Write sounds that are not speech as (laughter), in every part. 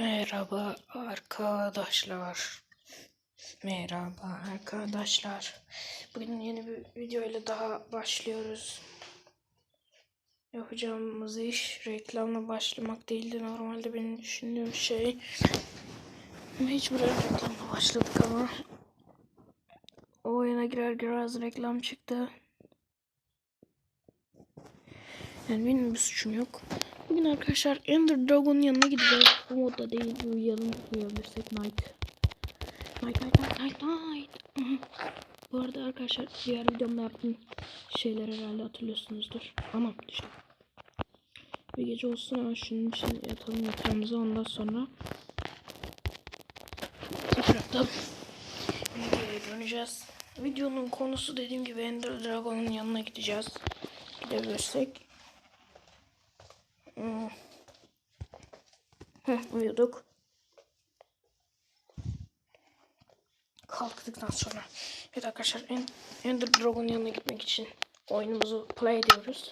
Merhaba arkadaşlar. Merhaba arkadaşlar. Bugün yeni bir video ile daha başlıyoruz. Yapacağımız iş reklamla başlamak değildi. Normalde benim düşündüğüm şey. Mecburen reklamla başladık ama. O oyuna girer girmez reklam çıktı. Yani benim bir suçum yok. Bugün arkadaşlar Ender Dragon'un yanına gideceğiz. Bu modda değil. Uyuyalım. Uyuyabilirsek night. Night night night night night. Bu arada arkadaşlar diğer videomda yaptığım şeyler herhalde hatırlıyorsunuzdur. Ama işte. Bir gece olsun ama şunun için yatalım yatağımıza ondan sonra tekrardan videoya döneceğiz. Videonun konusu dediğim gibi Ender Dragon'un yanına gideceğiz. Gidebilirsek. Uyuduk. Kalktıktan sonra. Evet arkadaşlar En- Ender Dragon'un yanına gitmek için oyunumuzu play ediyoruz.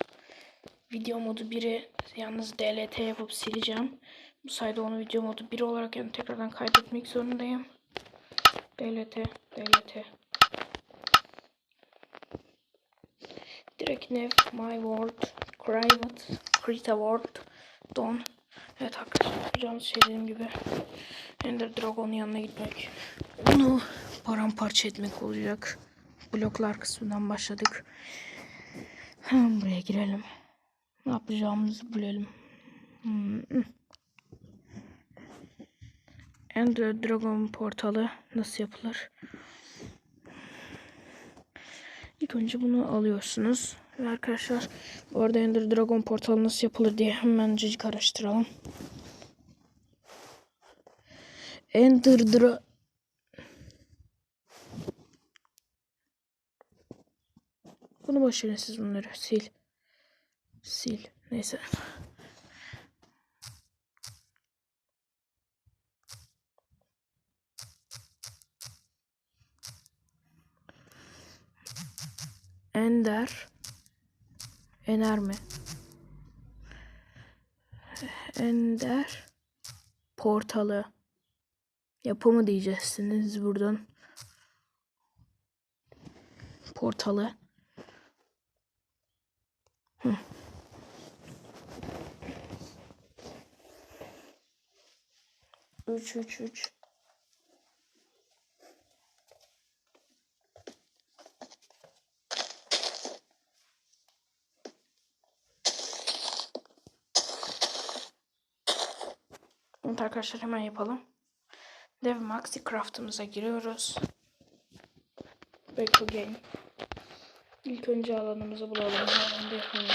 Video modu 1'i yalnız DLT yapıp sileceğim. Bu sayede onu video modu 1 olarak yani tekrardan kaydetmek zorundayım. DLT, DLT. Direkt Nev, My World, Private, Krita World, Don. Evet arkadaşlar yapacağımız şey dediğim gibi Ender Dragon'un yanına gitmek. Onu paramparça etmek olacak. Bloklar kısmından başladık. Hemen buraya girelim. Ne yapacağımızı bilelim. Hmm. Ender Dragon portalı nasıl yapılır? İlk önce bunu alıyorsunuz. Arkadaşlar bu arada Ender Dragon portalı nasıl yapılır diye hemen cicik araştıralım. Ender Dra Bunu boş verin siz bunları. Sil. Sil. Neyse. Ender. Ener mi? Ender. Portalı. Yapımı diyeceksiniz buradan. Portalı. Hı. Üç üç üç. Evet arkadaşlar hemen yapalım. Dev Maxi Craft'ımıza giriyoruz. Back to game. İlk önce alanımızı bulalım. Hemen de yapalım.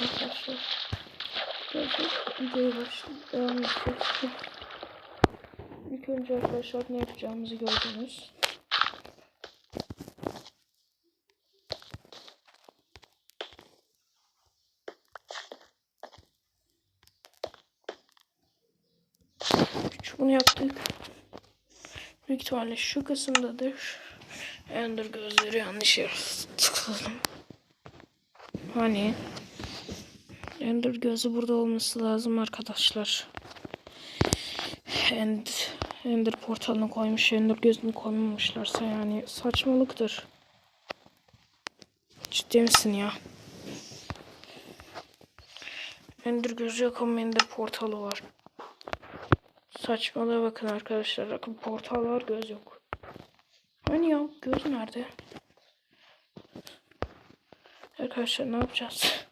Arkadaşlar. Birazdan videoya başlayalım. Devam edeceğiz. İlk önce arkadaşlar ne yapacağımızı gördünüz. Bunu yaptık. Büyük ihtimalle şu kısımdadır. Ender gözleri yanlış yere tıkladım. Hani Ender gözü burada olması lazım arkadaşlar. End, Ender portalını koymuş, Ender gözünü koymamışlarsa yani saçmalıktır. Ciddi misin ya? Ender gözü yok ama Ender portalı var. Saçmalığa bakın arkadaşlar. Bakın portal var göz yok. Hani ya göz nerede? Arkadaşlar ne yapacağız? (laughs)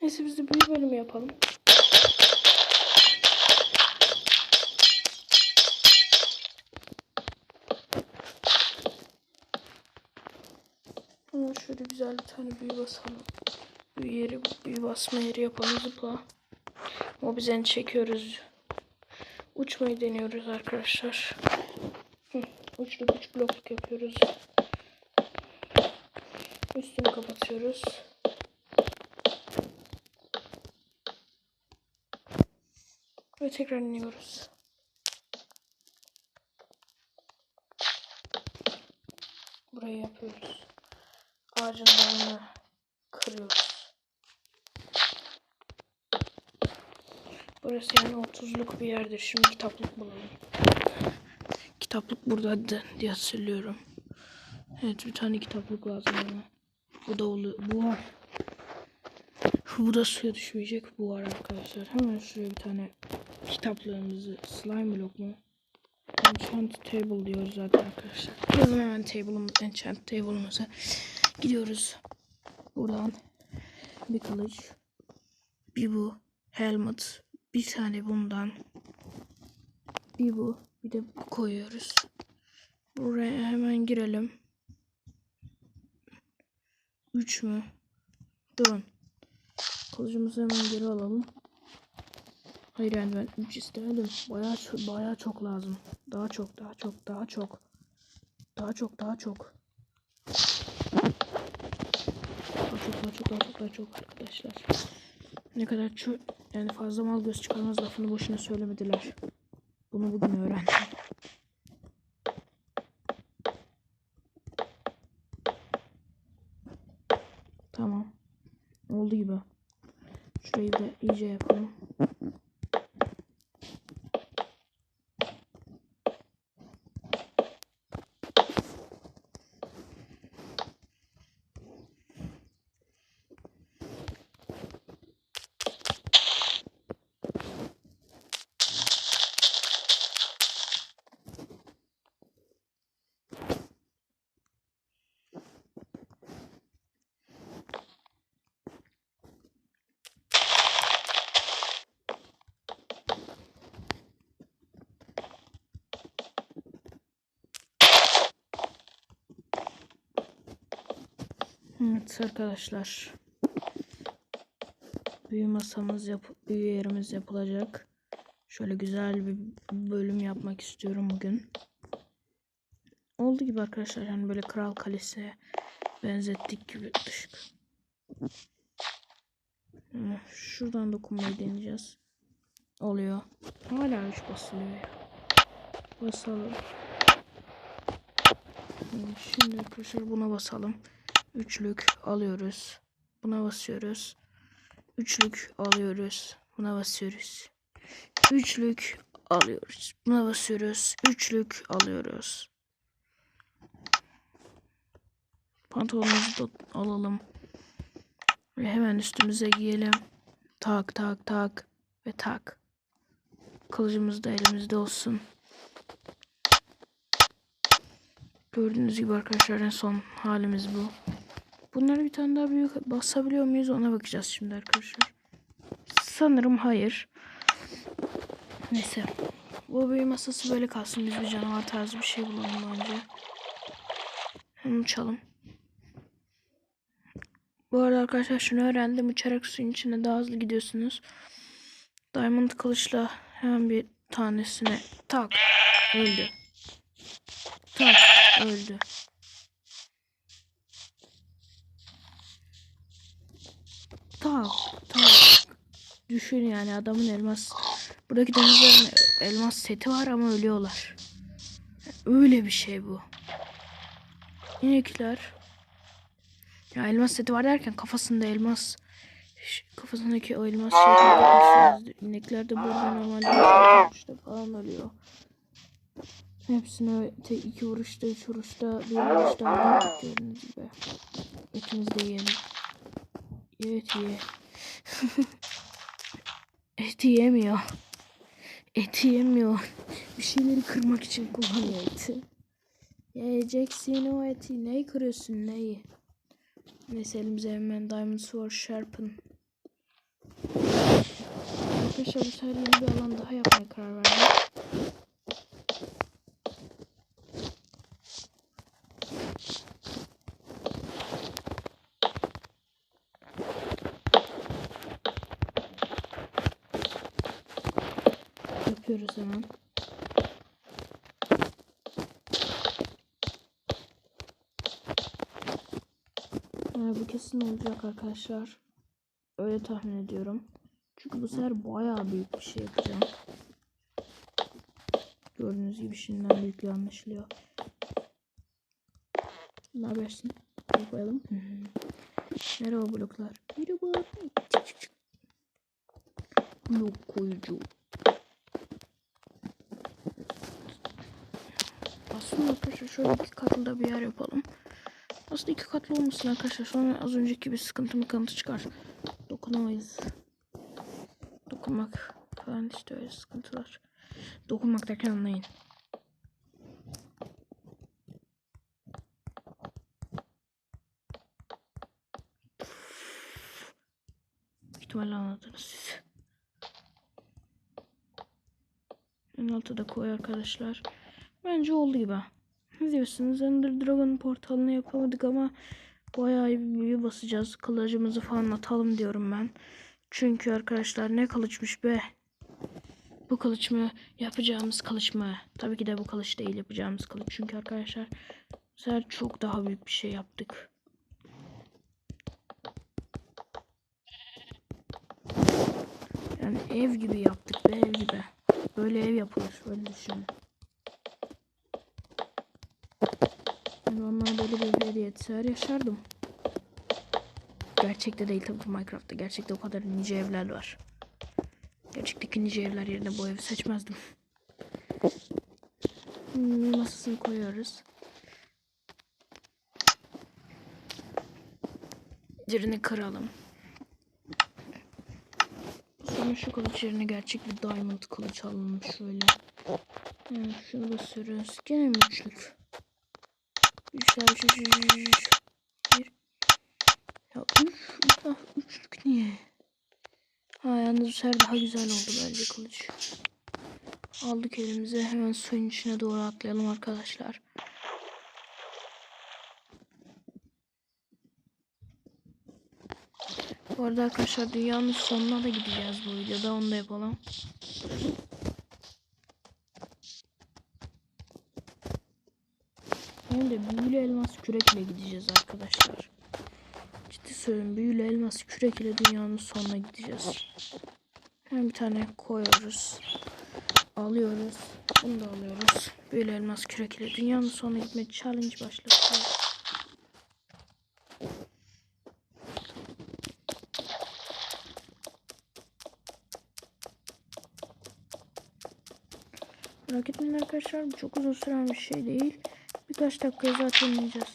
Neyse biz de büyük bölümü yapalım. Şöyle güzel bir tane büyü basalım. Büyü yeri, büyü basma yeri yapalım zıpla. O bizden çekiyoruz. Uçmayı deniyoruz arkadaşlar. Hı, uçluk üç blokluk yapıyoruz. Üstünü kapatıyoruz. Ve tekrar iniyoruz. Burası yani 30'luk bir yerdir. Şimdi kitaplık bulalım. Kitaplık burada diye hatırlıyorum. Evet bir tane kitaplık lazım bana. Bu da oluyor. Bu var. Bu da suya düşmeyecek. Bu var arkadaşlar. Hemen şuraya bir tane kitaplığımızı slime block mu? Enchant table diyoruz zaten arkadaşlar. Yazın hemen table'ımız, enchant table'ımıza gidiyoruz. Buradan bir kılıç, bir bu helmet, bir tane bundan, bir bu, bir de bu koyuyoruz. Buraya hemen girelim. 3 mü? Durun. Kılıcımızı hemen geri alalım. Hayır yani ben 3 istemedim. Bayağı çok, bayağı çok lazım. Daha çok, daha çok, daha çok. Daha çok, daha çok. Daha çok, daha çok, daha çok, daha çok arkadaşlar. Ne kadar çok yani fazla mal göz çıkarmaz lafını boşuna söylemediler. Bunu bugün öğrendim. Tamam. Oldu gibi. Şurayı da iyice yapalım. Evet arkadaşlar. Büyü masamız yap büyü yerimiz yapılacak. Şöyle güzel bir bölüm yapmak istiyorum bugün. Oldu gibi arkadaşlar yani böyle kral kalesi benzettik gibi ışık. Hmm, Şuradan dokunmayı deneyeceğiz. Oluyor. Hala 3 basılıyor ya. Basalım. Şimdi arkadaşlar buna basalım. Üçlük alıyoruz. Buna basıyoruz. Üçlük alıyoruz. Buna basıyoruz. Üçlük alıyoruz. Buna basıyoruz. Üçlük alıyoruz. Pantolonumuzu da alalım. Ve hemen üstümüze giyelim. Tak tak tak ve tak. Kılıcımız da elimizde olsun. Gördüğünüz gibi arkadaşlar en son halimiz bu. Bunları bir tane daha büyük basabiliyor muyuz ona bakacağız şimdi arkadaşlar. Sanırım hayır. Neyse. Bu büyü masası böyle kalsın. Biz bir canavar tarzı bir şey bulalım bence. Hem uçalım. Bu arada arkadaşlar şunu öğrendim. Uçarak suyun içine daha hızlı gidiyorsunuz. Diamond kılıçla hemen bir tanesine tak. Öldü. Tak. Öldü. Tak. Tak. Düşün yani adamın elmas. Buradaki denizlerin elmas seti var ama ölüyorlar. Öyle bir şey bu. İnekler. Ya elmas seti var derken kafasında elmas kafasındaki o elmas şeyi. İnekler de burada normalde işte falan ölüyor. Hepsini te iki vuruşta, üç vuruşta, bir vuruşta gördüğünüz gibi. Etimizi de yiyelim. Ye (laughs) et ye. Eti yemiyor. Eti yemiyor. Bir şeyleri kırmak için kullanıyor eti. Yiyeceksin o eti. Neyi kırıyorsun neyi? Neyse elimize hemen Diamond Sword Sharpen. Arkadaşlar bu sefer bir alan daha yapmaya karar verdim. Yapıyoruz hemen. Yani bu kesin olacak arkadaşlar. Öyle tahmin ediyorum. Çünkü bu sefer bayağı büyük bir şey yapacağım. Gördüğünüz gibi şimdiden büyüklüğü anlaşılıyor. Ne habersin? Şöyle koyalım. Merhaba bloklar. Merhaba. Blok koyucu. Aslında arkadaşlar şöyle iki katlı bir yer yapalım. Aslında iki katlı olmasın arkadaşlar. Sonra az önceki bir sıkıntı mıkıntı çıkar. Dokunamayız. Dokunmak falan işte öyle sıkıntılar. Dokunmak derken anlayın. İhtimalle anladınız siz. En altı da koy arkadaşlar. Bence oldu gibi. Ne diyorsunuz? Ender Dragon portalını yapamadık ama bayağı bir büyü basacağız. Kılıcımızı falan atalım diyorum ben. Çünkü arkadaşlar ne kılıçmış be. Bu kılıç mı? Yapacağımız kılıç mı? Tabii ki de bu kılıç değil yapacağımız kılıç. Çünkü arkadaşlar bu çok daha büyük bir şey yaptık. Yani ev gibi yaptık be ev gibi. Böyle ev yapılır. Öyle düşünün. Yani onlara böyle bir hediye etseler yaşardım. Gerçekte değil tabii Minecraft'ta. Gerçekte o kadar nice evler var. Gerçekteki nice evler yerine bu evi seçmezdim. Hmm, masasını koyuyoruz. Dirini kıralım. Sonra şu kılıç yerine gerçek bir diamond kılıç alalım şöyle. Evet, şunu basıyoruz. Gene mi üçlük? Üçler, üç, üç, üç, üç, üç. Bir. Ya üç, ah, üçlük niye? Ha yalnız bu sefer daha güzel oldu bence kılıç. Aldık elimize hemen suyun içine doğru atlayalım arkadaşlar. Bu arada arkadaşlar dünyanın sonuna da gideceğiz bu videoda onu da yapalım. Hem de büyülü elmas kürek ile gideceğiz arkadaşlar. Ciddi söylüyorum büyülü elmas kürek ile dünyanın sonuna gideceğiz. Hemen bir tane koyuyoruz. Alıyoruz. Bunu da alıyoruz. Büyülü elmas kürek ile dünyanın sonuna gitme challenge başlatıyor. Merak etmeyin arkadaşlar bu çok uzun süren bir şey değil. Birkaç dakikaya zaten yiyeceğiz.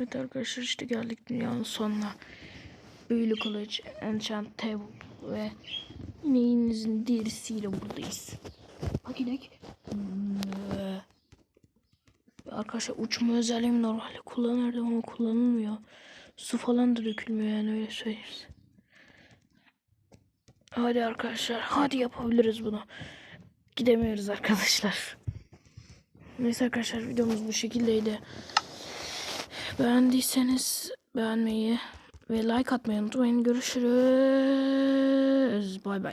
Evet arkadaşlar işte geldik dünyanın sonuna. Büyülü kılıç, enchant table ve ineğinizin derisiyle buradayız. Bak inek. Mö. Arkadaşlar uçma özelliğimi normalde kullanırdım ama kullanılmıyor. Su falan da dökülmüyor yani öyle söyleyeyim. Hadi arkadaşlar hadi yapabiliriz bunu. Gidemiyoruz arkadaşlar. Neyse arkadaşlar videomuz bu şekildeydi. Beğendiyseniz beğenmeyi ve like atmayı unutmayın. Görüşürüz. Bay bay.